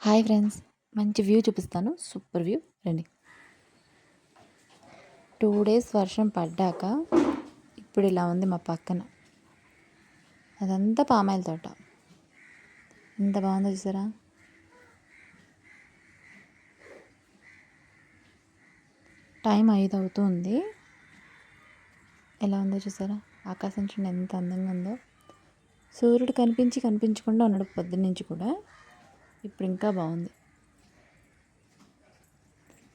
Hi friends మంచి view చూపిస్తాను. Super view. రండి. టూ డేస్ వర్షం పడ్డాక ఇప్పుడు ఇలా ఉంది మా పక్కన. అదంతా పామాయిల తోట. ఎంత బాగుందో చూసారా? టైం ఐదు అవుతుంది. ఎలా ఉందో చూసారా? ఆకాశం చూడండి ఎంత అందంగా ఉందో. సూర్యుడు కనిపించి కనిపించకుండా ఉన్నాడు పొద్దున్న నుంచి కూడా. ఇప్పుడు ఇంకా బాగుంది.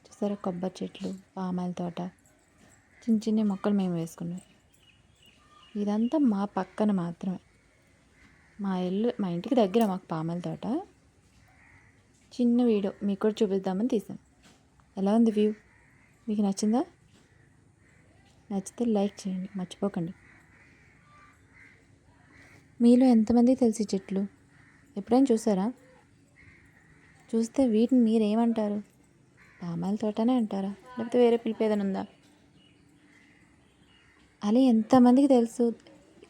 చూసారా కొబ్బరి చెట్లు పామాయిల తోట చిన్న చిన్న మొక్కలు మేము వేసుకున్నాం. ఇదంతా మా పక్కన మాత్రమే. మా ఇల్లు మా ఇంటికి దగ్గర మాకు పామాయిల తోట. చిన్న వీడియో మీకు కూడా చూపిద్దామని తీసాం. ఎలా ఉంది వ్యూ? మీకు నచ్చిందా? నచ్చితే లైక్ చేయండి మర్చిపోకండి. మీలో ఎంతమంది తెలిసి చెట్లు? ఎప్పుడైనా చూసారా? చూస్తే వీటిని మీరేమంటారు? పామాయిల తోటనే అంటారా? లేకపోతే వేరే పిలిపి ఏదైనా ఉందా? అలా ఎంతమందికి తెలుసు?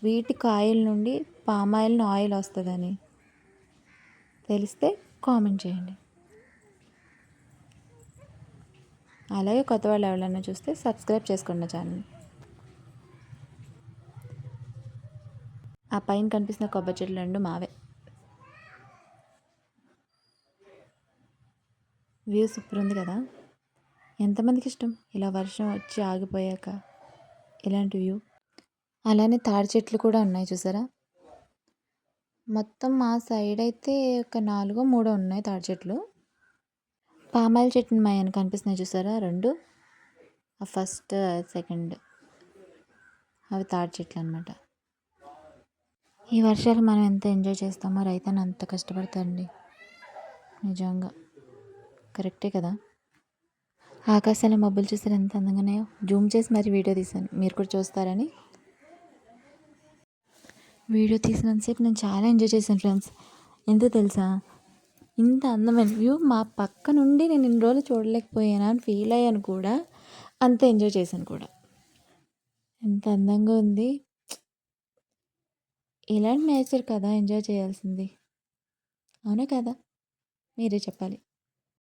వీటి కాయల నుండి పామాయిల్ ఆయిల్ వస్తుందని. తెలిస్తే కామెంట్ చేయండి. అలాగే కొత్త వాళ్ళు ఎవరైనా చూస్తే సబ్స్క్రైబ్ చేసుకోండి ఛానల్ ఆ పైన కనిపిస్తున్న కొబ్బరి చెట్లు రెండు మావే. వ్యూ సూపర్ ఉంది కదా? ఎంతమందికి ఇష్టం? ఇలా వర్షం వచ్చి ఆగిపోయాక ఇలాంటి వ్యూ అలానే తాడి చెట్లు కూడా ఉన్నాయి చూసారా? మొత్తం మా సైడ్ అయితే ఒక నాలుగో మూడో ఉన్నాయి తాడి చెట్లు. పామాయిల్ చెట్లు మా వెనక కనిపిస్తున్నాయి చూసారా? రెండు. ఆ ఫస్ట్ సెకండ్ అవి తాడి చెట్లు అనమాట ఈ వర్షాలు మనం ఎంత ఎంజాయ్ చేస్తామో రైతన్న అంత కష్టపడతారండి నిజంగా. కరెక్టే కదా? ఆకాశంలో మబ్బులు చూసారు ఎంత అందంగా ఉన్నాయో జూమ్ చేసి మరి వీడియో తీశాను. మీరు కూడా చూస్తారని. వీడియో తీసినంతసేపు నేను చాలా ఎంజాయ్ చేశాను ఫ్రెండ్స్. ఎందుకు తెలుసా? ఇంత అందమైన వ్యూ మా పక్క నుండి నేను ఇన్ని రోజులు చూడలేకపోయానా అని ఫీల్ అయ్యాను కూడా. అంత ఎంజాయ్ చేశాను కూడా. ఎంత అందంగా ఉంది. ఇలాంటి నేచర్ కదా ఎంజాయ్ చేయాల్సింది. అవునా కదా? మీరే చెప్పాలి.